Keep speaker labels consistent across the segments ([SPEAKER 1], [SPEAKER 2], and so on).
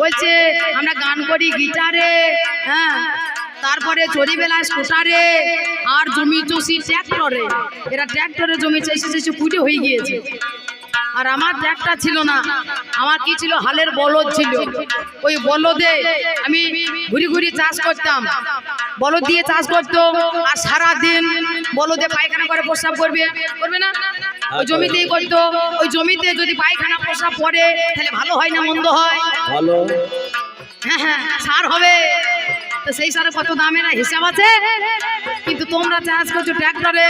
[SPEAKER 1] বলছে, আমরা গান করি গিটারে হ্যাঁ তারপরে চড়িবেলা স্কুটারে, আর জমি চষি ট্র্যাক্টরে। এরা ট্র্যাক্টরে জমি চাইছে চেষে পুজো হয়ে গিয়েছে। আর আমার ট্র্যাক্টর ছিল না। আমার কি ছিল? হালের বলদ ছিল। ওই বলদে আমি ঘুরি ঘুরি চাষ করতাম। বলদ দিয়ে চাষ করতো আর সারা দিন বলদে পায়খানা করে প্রস্রাব করবে। করবে না? ওই জমিতেই করতো। ওই জমিতে যদি পায়খানা প্রস্রাব পড়ে তাহলে ভালো হয় না মন্দ হয়?
[SPEAKER 2] ভালো।
[SPEAKER 1] হ্যাঁ হ্যাঁ সার হবে। তো সেই সারে কত দামের হিসাব আছে? কিন্তু তোমরা চাষ করছ ট্র্যাক্টরে।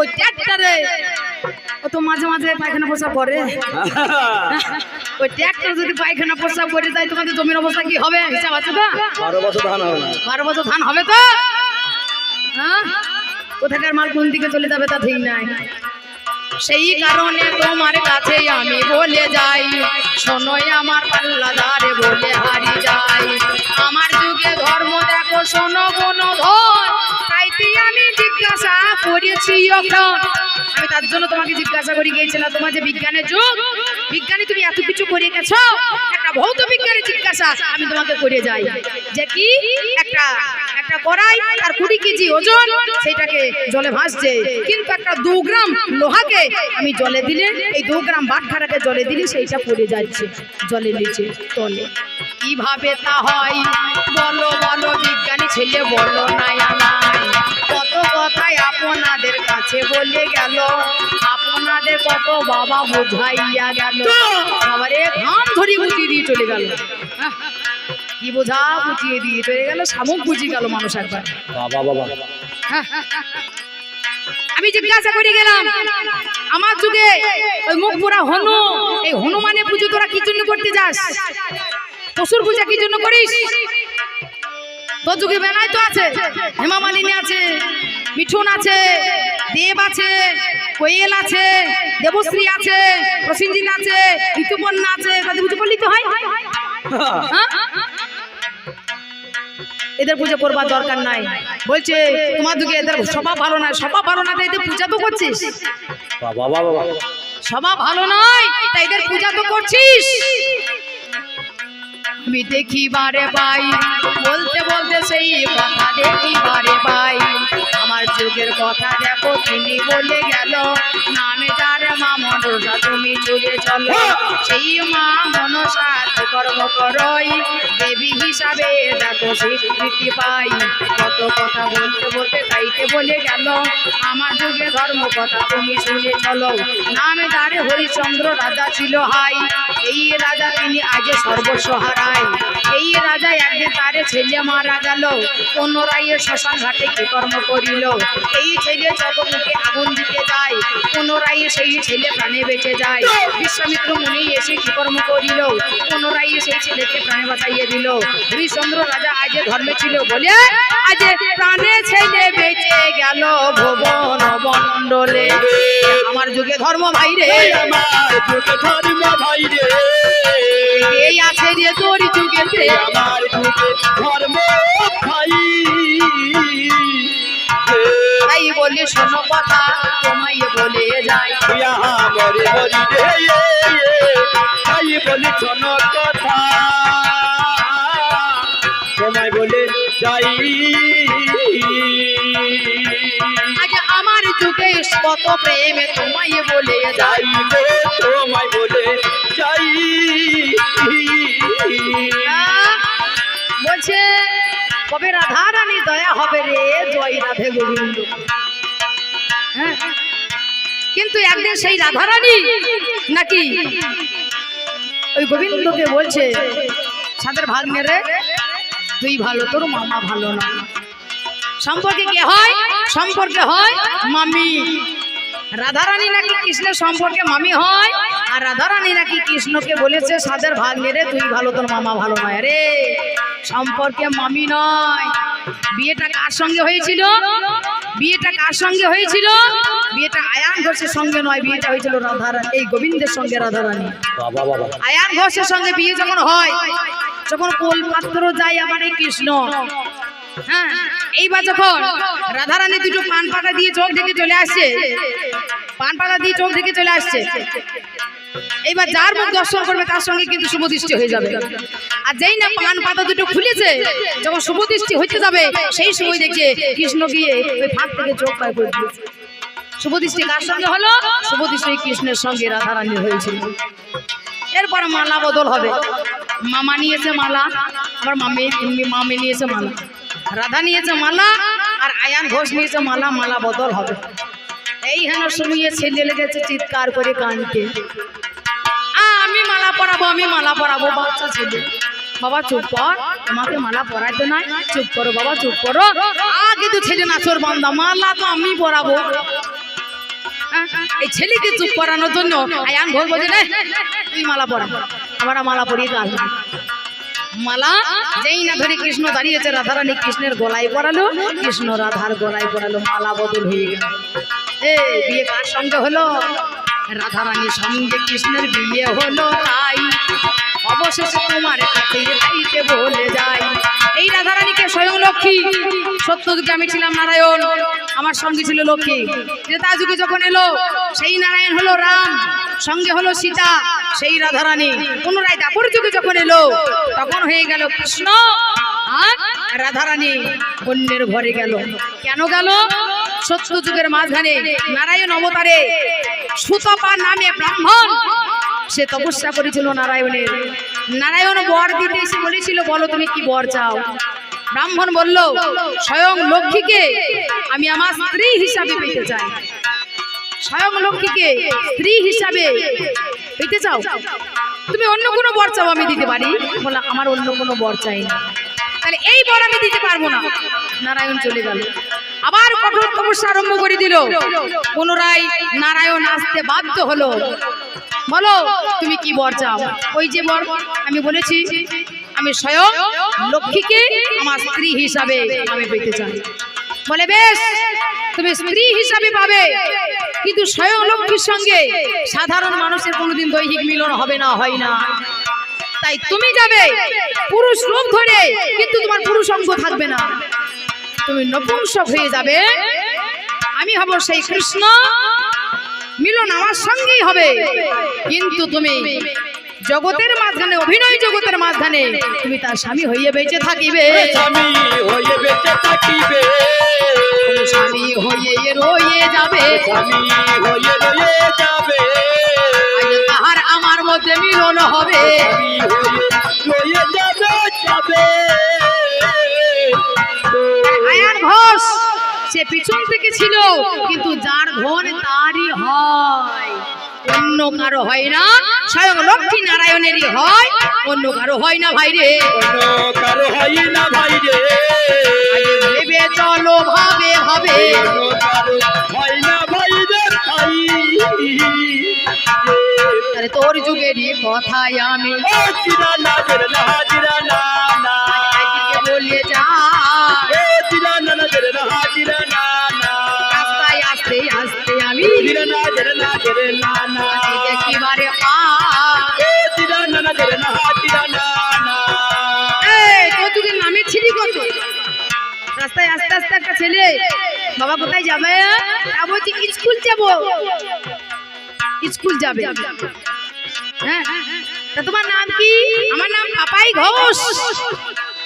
[SPEAKER 1] ওই ট্র্যাক্টরে ও তো মাঝে মাঝে পায়খানা প্রস্রাব করে। ওই ট্র্যাক্টর যদি পায়খানা প্রস্রাব করে তাই তোমাদের জমির অবস্থা কি হবে? হিসাব আছে তো?
[SPEAKER 2] বারো বছর ধান হবে না।
[SPEAKER 1] বারো বছর ধান হবে তো? হ্যাঁ? কোথাকার মাল কোন দিকে চলে যাবে তা ঠিক নাই। সেই কারণে তোমার কাছে আমি বলে যাই শোনোই আমার পাল্লাদারে বলে হারি যাই। আমার যুগে ধর্ম দেখো শোনো কোন ধন আমি জিজ্ঞাসা করেছি আমি তার জন্য তোমাকে জিজ্ঞাসা করে, গিয়েছিলাম তোমার যে বিজ্ঞানের যুগ। বিজ্ঞানী, তুমি এত কিছু করে গেছো। একটা ভৌত বিজ্ঞানী জিজ্ঞাসা আমি তোমাকে করে যাই। যে কি? একটা ওজন সেটাকে জলে ভাসছে। কিন্তু একটা দু গ্রাম লোহাকে আমি জলে দিলে, এই দু গ্রাম বাটখারাকে জলে দিলে সেইটা পড়ে যাচ্ছে জলের নিচে, তলে। কীভাবে তা হয়? বলো বলো, বিজ্ঞানী ছেলে বলো নাই নাই কত কথাই আপনাদের কাছে বলে গেল। আপনাদের কত বাবা বোঝাইয়া গেল। সবারে ঘাম ধরি বুঝিয়ে দিয়ে চলে গেল। হ্যাঁ, কি বোঝা বুঝিয়ে দিয়ে চলে গেল শামুক বুঝিয়ে গেল মানুষ একবার।
[SPEAKER 2] বাবা বাবা।
[SPEAKER 1] আমি জিজ্ঞাসা করে গেলাম আমার যুগে ওই মুখ পুরা হনু এই হনুমানের পুজো তোরা কি জন্য করতে যাস? পশুর পূজা কি জন্য করিস? তোর যুগে বেলায় তো আছে হেমা মালিনী আছে মিঠুন আছে দেব আছে কোয়েল আছে দেবশ্রী আছে প্রসেনজিৎ আছে ঋতুপর্ণা আছে তাদের পুজো করলি তো হয়। হ্যাঁ? এদের পুজো করবার দরকার নাই। বলছে তোমার দিকে এদের স্বভাব ভালো নয় স্বভাব ভালো না তাই এদের পূজা তো করছিস।
[SPEAKER 2] বাবা বাবা বাবা।
[SPEAKER 1] স্বভাব ভালো নয় তাই এদের পূজা তো করছিস। আমি দেখি বারে পাই বলতে বলতে সেই কথা দেখি বারে পাই আমার যুগের কথা দেখো তিনি বলে গেল নামে যার মা মনসা তুমি চলে চলো। সেই মা মনসা কর্ম করই। দেবী হিসাবে দেখো স্বীকৃতি পাই। কত কথা বলতে বলতে তাইতে বলে গেল, আমার যুগে ধর্ম কথা তুমি শুনে চলো। নামে দাঁড়ে হরিচন্দ্র রাজা ছিল হাই। এই রাজা তিনি আগে সর্বস্ব হারায়। এই রাজা একদিন তারে ছেলে মারা গেল। পুনরায় শ্মশান ঘাটে কি কর্ম করিল? এই ছেলে চকমুখে সেই ছেলে প্রাণে বেঁচে যায়। বিশ্বামিত্র মুনি এসে কর্ম করিল? পুনরায় সেই ছেলেকে প্রাণে বাঁচাইয়ে দিল। হরিচন্দ্র রাজা আজ ধর্মে ছিল। বলে আজ প্রাণে ছেলে বেঁচে গেল ভুবন মণ্ডলে আমার যুগে ধর্ম ভাই রে।
[SPEAKER 2] যুগে ধর্ম ভাই রে
[SPEAKER 1] এই আছে রে তোর যুগেতে
[SPEAKER 2] আমার যুগে ধর্ম ভাই
[SPEAKER 1] তাই বলি শোনো কথা তোমায় বলে যাই।
[SPEAKER 2] মরে মরি রে তাই বলি শোন কথা তোমায় বলে যাই।
[SPEAKER 1] আজ আমার যুগে কত প্রেমে তোমায় বলে যাই।
[SPEAKER 2] তোমায় বলে যাই।
[SPEAKER 1] বলছে কবে রাধা রানী দয়া হবে রে? জয় রাধে গোবিন্দ। হ্যাঁ? কিন্তু একদিন সেই রাধা রানী নাকি ওই গোবিন্দকে বলছে সাদের ভাগ মেরে তুই ভালো, তোর মামা ভালো না। সম্পর্কে কে হয়? সম্পর্কে হয় মামি। রাধারানী নাকি কৃষ্ণের সম্পর্কে মামি হয়? আর রাধারানী নাকি কৃষ্ণকে বলেছে সাদের ভাগ মেরে তুই ভালো তোর মামা ভালো নয় রে। সম্পর্কে মামি নয়। বিয়েটা কার সঙ্গে হয়েছিল? বিয়েটা কার সঙ্গে হয়েছিল? বিয়েটা আয়ান ঘোষের সঙ্গে নয় বিয়েটা হয়েছিল রাধারানী এই গোবিন্দের সঙ্গে রাধারানী। আয়ান ঘোষের সঙ্গে বিয়ে যখন হয় যখন কোলপাত্র যায় আমার এই কৃষ্ণ। হ্যাঁ এইবার যখন রাধারানী দুটো পান পাতা দিয়ে চোখ ঢেকে চলে আসছে, পান পাতা দিয়ে চোখ ঢেকে চলে আসছে, এইবার যার মুখ দর্শন করবে তার সঙ্গে কিন্তু শুভদৃষ্টি হয়ে যাবে। আর যেই না পান পাতা দুটো খুলেছে, যখন শুভ দৃষ্টি হইতে যাবে, সেই সময় দেখছে কৃষ্ণ গিয়ে ওই ফাঁক থেকে চোখ পায় করে দিয়েছে। শুভ দৃষ্টি কার সঙ্গে হলো? শুভ দৃষ্টি কৃষ্ণের সঙ্গে রাধারানী হয়েছিল। এরপরে মালা বদল হবে। মামা নিয়েছে মালা আবার মামি মামি নিয়েছে মালা। রাধা নিয়েছে মালা আর আয়ান ঘোষ নিয়েছে মালা মালা বদল হবে। এই হেন শুনিয়ে ছেলে লেগেছে চিৎকার করে কানতে আমি মালা পরাবো আমি মালা পরাবো বাচ্চা ছেলে। বাবা চুপ কর তোমাকে মালা পরাইতে নাই। চুপ করো বাবা চুপ করো। আ কিন্তু ছেলে নাচর বান্দা মালা তো আমি পরাবো। এই ছেলেকে চুপ করানোর জন্য আয়ান ঘোষ বলছে "নে, তুই মালা পরা। আমরা মালা পরিয়ে কাজ নাই।" মালা, যেই না ধরে কৃষ্ণ দাঁড়িয়েছে, রাধারানী কৃষ্ণের গলায় পরালো, কৃষ্ণ রাধার গলায় পরালো, মালা বদল হয়ে গেল। এ, বিয়ে কার সঙ্গে হলো? রাধারানীর সঙ্গে কৃষ্ণের বিয়ে হলো তাই। অবশেষে তোমার কাছে বলে যাই। এই রাধারানীকে স্বয়ং লক্ষ্মী সত্য যুগে আমি ছিলাম নারায়ণ, আমার সঙ্গে ছিল লক্ষ্মী। ত্রেতা যুগে যখন এলো, সেই নারায়ণ হলো রাম, সঙ্গে হলো সীতা, সেই রাধারানী। পুনরায় দাপর যুগে যখন এলো তখন হয়ে গেল কৃষ্ণ আর রাধারানী অন্যের ঘরে গেল। কেন গেল? সত্য যুগের মাঝখানে নারায়ণ অবতারে সুতপা নামে ব্রাহ্মণ। সে তপস্যা করেছিল নারায়ণের। নারায়ণ বর দিতে এসে বলেছিল, বলো তুমি কি বর চাও? ব্রাহ্মণ বলল, স্বয়ং লক্ষ্মীকে আমি আমার স্ত্রী হিসাবে পেতে চাই। স্বয়ং লক্ষ্মীকে স্ত্রী হিসাবে পেতে চাও তুমি অন্য কোনো বর চাও আমি দিতে পারি? বলা, আমার অন্য কোনো বর চাই না। তাহলে এই বর আমি দিতে পারব না। নারায়ণ চলে গেল। আবার কঠোর তপস্যা আরম্ভ করে দিল। পুনরায় নারায়ণ আসতে বাধ্য হলো। বলো, তুমি কি বর চাও? ওই যে বর, আমি বলেছি, আমি স্বয়ং লক্ষ্মীকে আমার স্ত্রী হিসাবে আমি পেতে চাই। বলে, বেশ, তুমি স্ত্রী হিসাবে পাবে। কিন্তু স্বয়ং লক্ষ্মীর সঙ্গে সাধারণ মানুষের কোনোদিন দৈহিক মিলন হবে না, হয় না। তাই তুমি যাবে পুরুষ রূপ ধরে, কিন্তু তোমার পুরুষ অঙ্গ থাকবে না। তুমি নপুংসক হয়ে যাবে। আমি হব সেই কৃষ্ণ। মিলন আমার সঙ্গেই হবে। কিন্তু তুমি জগতের মাঝখানে, অভিনয় জগতের মাঝখানে, তুমি তার স্বামী হইয়ে বেঁচে থাকিবে।
[SPEAKER 2] স্বামী হয়ে বেঁচে থাকিবে।
[SPEAKER 1] হইয়ে রয়ে
[SPEAKER 2] হয়ে রয়ে যাবে।
[SPEAKER 1] তাহার আমার মধ্যে মিলন হবে।
[SPEAKER 2] হয়ে যাবে যাবে।
[SPEAKER 1] ঘোষ সে পিছন থেকে ছিল কিন্তু যার ধন তারই হয়। অন্য কারও হয় না স্বয়ং লক্ষ্মী নারায়ণেরই হয়। অন্য কারও হয় না ভাই রে।
[SPEAKER 2] অন্য কারও হয় না
[SPEAKER 1] তোর যুগেরই কথাই আমি। বলে যা রাস্তায় আসতে আসতে দেখিবারে পা নামে ছিলি কত? রাস্তায় আস্তে আস্তে একটা ছেলে বাবা কোথায় যাবে? তা বলছি স্কুল যাব। স্কুল যাবে। তোমার নাম কি? আমার নাম পাপাই ঘোষ।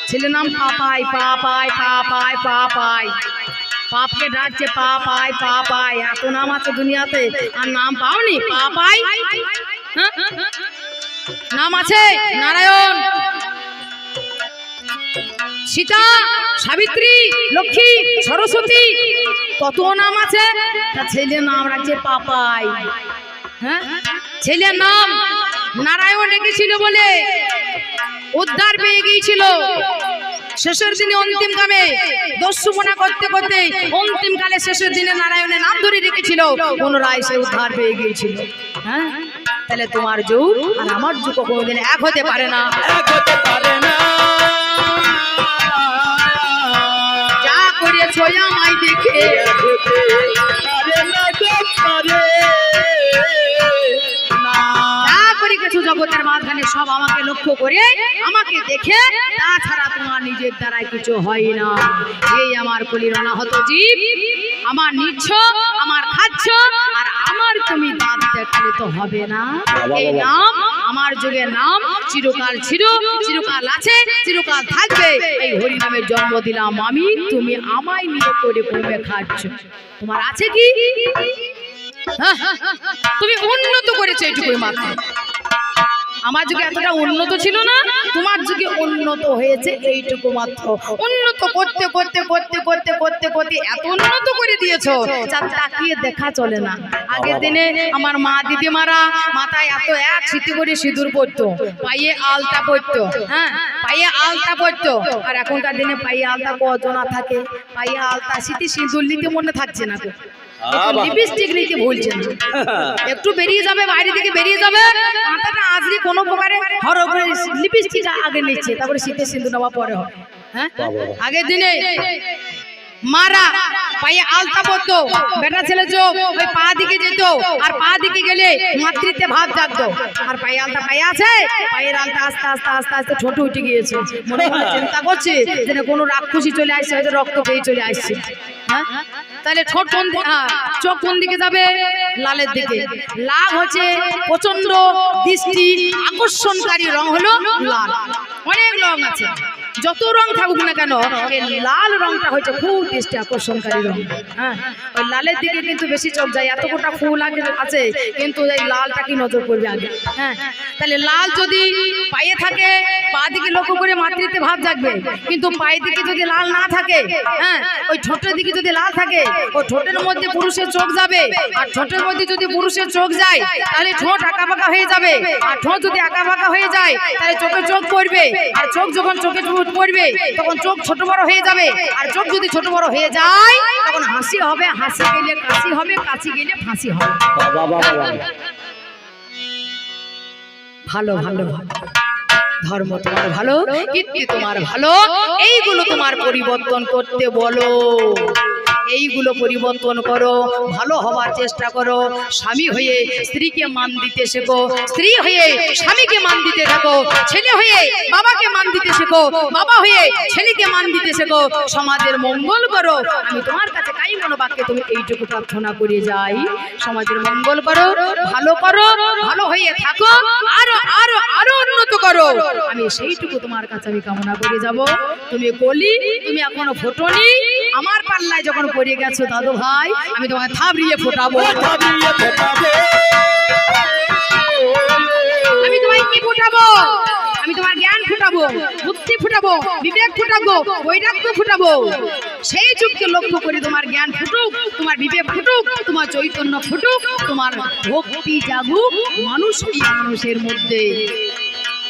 [SPEAKER 1] ছেলের নাম পাপাই পাপাই পাপাই পাপাই। পাপকে ডাকছে পাপাই পাপাই। এত নাম আছে দুনিয়াতে। আর নাম পাওনি? পাপাই। হ্যাঁ? নাম আছে নারায়ণ। সীতা, সাবিত্রী, লক্ষ্মী, সরস্বতী। কত নাম আছে? ছেলের নাম রাখছে পাপাই। হ্যাঁ? ছেলের নাম নারায়ণ রেখেছিল বলে উদ্ধার পেয়ে গিয়েছিল। শেষের দিনে অন্তিম কামে দস্যুমনা করতে করতে অন্তিম কালে শেষের দিনে নারায়ণের নাম ধরে রেখেছিল। পুনরায় সে উদ্ধার পেয়ে গিয়েছিল। হ্যাঁ? তাহলে তোমার যুগ আর আমার যুগ কোনোদিন এক হতে পারে না।
[SPEAKER 2] এক হতে পারে না।
[SPEAKER 1] যা করেছ আমায় দেখে।
[SPEAKER 2] পারে না পারে।
[SPEAKER 1] জগতের মাঝখানে সব আমাকে লক্ষ্য করে আমাকে দেখে তাছাড়া তোমার নিজের দ্বারাই কিছু হয় না। এই আমার কলির অনাহত জীব আমার নিচ্ছ আমার খাচ্ছ আর আমার তুমি দাঁত দেখলে তো হবে না। এই নাম আমার যুগে নাম চিরকাল ছিল চিরকাল আছে চিরকাল থাকবে। এই হরি নামের জন্ম দিলাম আমি তুমি আমায় নিয়ে করে কমে খাচ্ছ। তোমার আছে কি? হ্যাঁ, তুমি উন্নত করেছ এইটুকুই মাত্র। আমার যুগে এতটা উন্নত ছিল না তোমার যুগে উন্নত হয়েছে এইটুকু মাত্র। উন্নত করতে করতে করতে করতে করতে করতে এত উন্নত করে দিয়েছ যা তাকিয়ে দেখা চলে না। আগের দিনে আমার মা দিদিমারা মাথায় এত এক সিটি করে সিঁদুর পড়তো পায়ে আলতা পড়তো হ্যাঁ? পায়ে আলতা পড়তো। আর এখনকার দিনে পায়ে আলতা কজনা থাকে? পায়ে আলতা সিটি সিঁদুর নিতে মনে থাকছে না তো। লিপস্টিক নিতে ভুলছে না একটু বেরিয়ে যাবে বাইরে থেকে বেরিয়ে যাবে। মাথাটা আজকে কোনো প্রকারে হর করে লিপস্টিক আগে নিচ্ছে তারপরে শীতের সিন্ধু নেওয়া পরে হবে। হ্যাঁ? আগের দিনে মারা পায়ে আলতা পড়তো বেটা ছেলে চোখ ওই পা দিকে যেত আর পা দিকে গেলে মাতৃত্বে ভাব জাগতো। আর পায়ে আলতা পায়ে আছে পায়ের আলতা আস্তে আস্তে আস্তে আস্তে ছোট উঠে গিয়েছে। মনে মনে চিন্তা করছে যে কোনো রাক্ষসী চলে আসছে হয়তো রক্ত পেয়ে চলে আসছে। হ্যাঁ? তাহলে ঠোঁট কোন হ্যাঁ, চোখ কোন দিকে যাবে? লালের দিকে। লাল হচ্ছে প্রচণ্ড দৃষ্টি আকর্ষণকারী রং হলো লাল। অনেক রং আছে। যত রং থাকুক না কেন লাল রংটা হচ্ছে খুব দৃষ্টি আকর্ষণকারী রং। হ্যাঁ লালের দিকে কিন্তু বেশি চোখ যায় এত গোটা ফুল আগে আছে, কিন্তু এই লালটা কি নজর করবে আগে? হ্যাঁ তাহলে লাল যদি পায়ে থাকে, পা দিকে লক্ষ্য করে মাতৃত্বে ভাব জাগবে, কিন্তু পায়ের দিকে যদি লাল না থাকে হ্যাঁ ওই ঠোঁটের দিকে যদি লাল থাকে, ও ঠোঁটের মধ্যে পুরুষের চোখ যাবে, আর ঠোঁটের মধ্যে যদি পুরুষের চোখ যায়, তাহলে ঠোঁট আঁকা বাঁকা হয়ে যাবে, আর ঠোঁট যদি আঁকা বাঁকা হয়ে যায়, তাহলে চোখে চোখ পড়বে, আর চোখ যখন চোখে চোখ পড়বে তখন চোখ ছোট বড় হয়ে যাবে। আর চোখ যদি ছোট বড় হয়ে যায় তখন হাসি হবে হাসি গেলে কাশি হবে কাশি গেলে ফাঁসি হবে। ভালো ভালো ভালো। ধর্ম তোমার ভালো কীর্তি তোমার ভালো এইগুলো তোমার পরিবর্তন করতে বলো। এইগুলো পরিবর্তন করো, ভালো হওয়ার চেষ্টা করো। স্বামী হয়ে স্ত্রীকে মান দিতে শেখো, স্ত্রী হয়ে স্বামীকে মান দিতে থাকো, ছেলে হয়ে বাবাকে মান দিতে শেখো, বাবা হয়ে ছেলেকে মান দিতে শেখো। সমাজের মঙ্গল করো। আমি তোমার কাছে কাই মনোবাক্যে তুমি এইটুকু প্রার্থনা করে যাই। সমাজের মঙ্গল করো, ভালো করো, ভালো হয়ে থাকো, আরও আরও আরও উন্নত করো। আমি সেইটুকু তোমার কাছে আমি কামনা করে যাব। তুমি বলি তুমি এখনও ফোটনি। আমার পাল্লায় যখন পড়ে গেছো, দাদু ভাই, আমি তোমাকে থাবড়িয়ে ফোটাবো। আমি তোমায় কি ফোটাবো? আমি তোমার জ্ঞান ফুটাবো, বুদ্ধি ফুটাবো, বিবেক ফুটাবো, বৈরাগ্য ফুটাবো। সেই যুগকে লক্ষ্য করে তোমার জ্ঞান ফুটুক, তোমার বিবেক ফুটুক, তোমার চৈতন্য ফুটুক, তোমার ভক্তি জাগুক মানুষ মানুষের মধ্যে।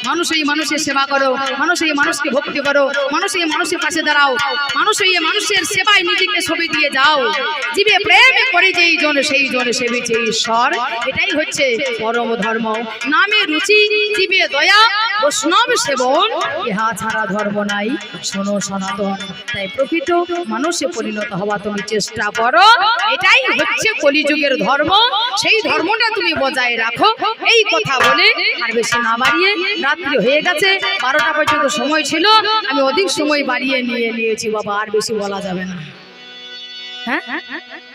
[SPEAKER 1] মানুষ এই মানুষের সেবা করো, মানুষ এই মানুষকে ভক্তি করো, মানুষ এই মানুষের পাশে দাঁড়াও, মানুষ এই মানুষের সেবায় নিজেকে ছবি দিয়ে যাও। জীবে প্রেম করে যেই জন, সেই জন সেবিছে ঈশ্বর। এটাই হচ্ছে পরম ধর্ম। নামে রুচি, জীবে দয়া বৈষ্ণব সেবন। ইহা ছাড়া ধর্ম নাই। শোনো সনাতন। তাই প্রকৃত মানুষে পরিণত হওয়া তুমি চেষ্টা করো। এটাই হচ্ছে কলিযুগের ধর্ম। সেই ধর্মটা তুমি বজায় রাখো। এই কথা বলে আর বেশি না বাড়িয়ে রাত্রি হয়ে গেছে। বারোটা পর্যন্ত সময় ছিল। আমি অধিক সময় বাড়িয়ে নিয়ে নিয়েছি বাবা, আর বেশি বলা যাবে না। হ্যাঁ?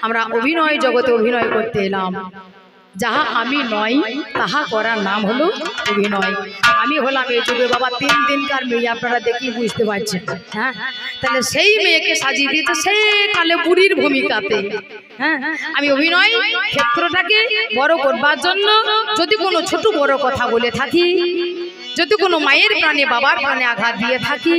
[SPEAKER 1] আমরা অভিনয় জগতে অভিনয় করতে এলাম। যাহা আমি নয়, তাহা করার নাম হলো অভিনয়। আমি হলাম এই যুগে বাবা, তিন দিনকার মেয়ে, আপনারা দেখি বুঝতে পারছেন। হ্যাঁ? তাহলে সেই মেয়েকে সাজিয়ে দিয়েছে সেই কালে বুড়ির ভূমিকাতে। হ্যাঁ? আমি অভিনয় ক্ষেত্রটাকে বড় করবার জন্য যদি কোনো ছোট বড় কথা বলে থাকি যদি কোনো মায়ের প্রাণে বাবার প্রাণে আঘাত দিয়ে থাকি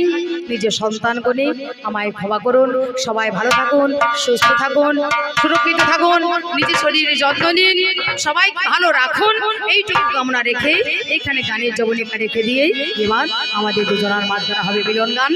[SPEAKER 1] নিজের সন্তান কোনে আমায় ক্ষমা করুন সবাই ভালো থাকুন সুস্থ থাকুন সুরক্ষিত থাকুন নিজের শরীরের যত্ন নিন সবাই ভালো রাখুন এইটুকু কামনা রেখে এখানে গানের জবনিকা রেখে দিয়ে এবার আমাদের দুজনার মাধ্যমে হবে মিলন গান।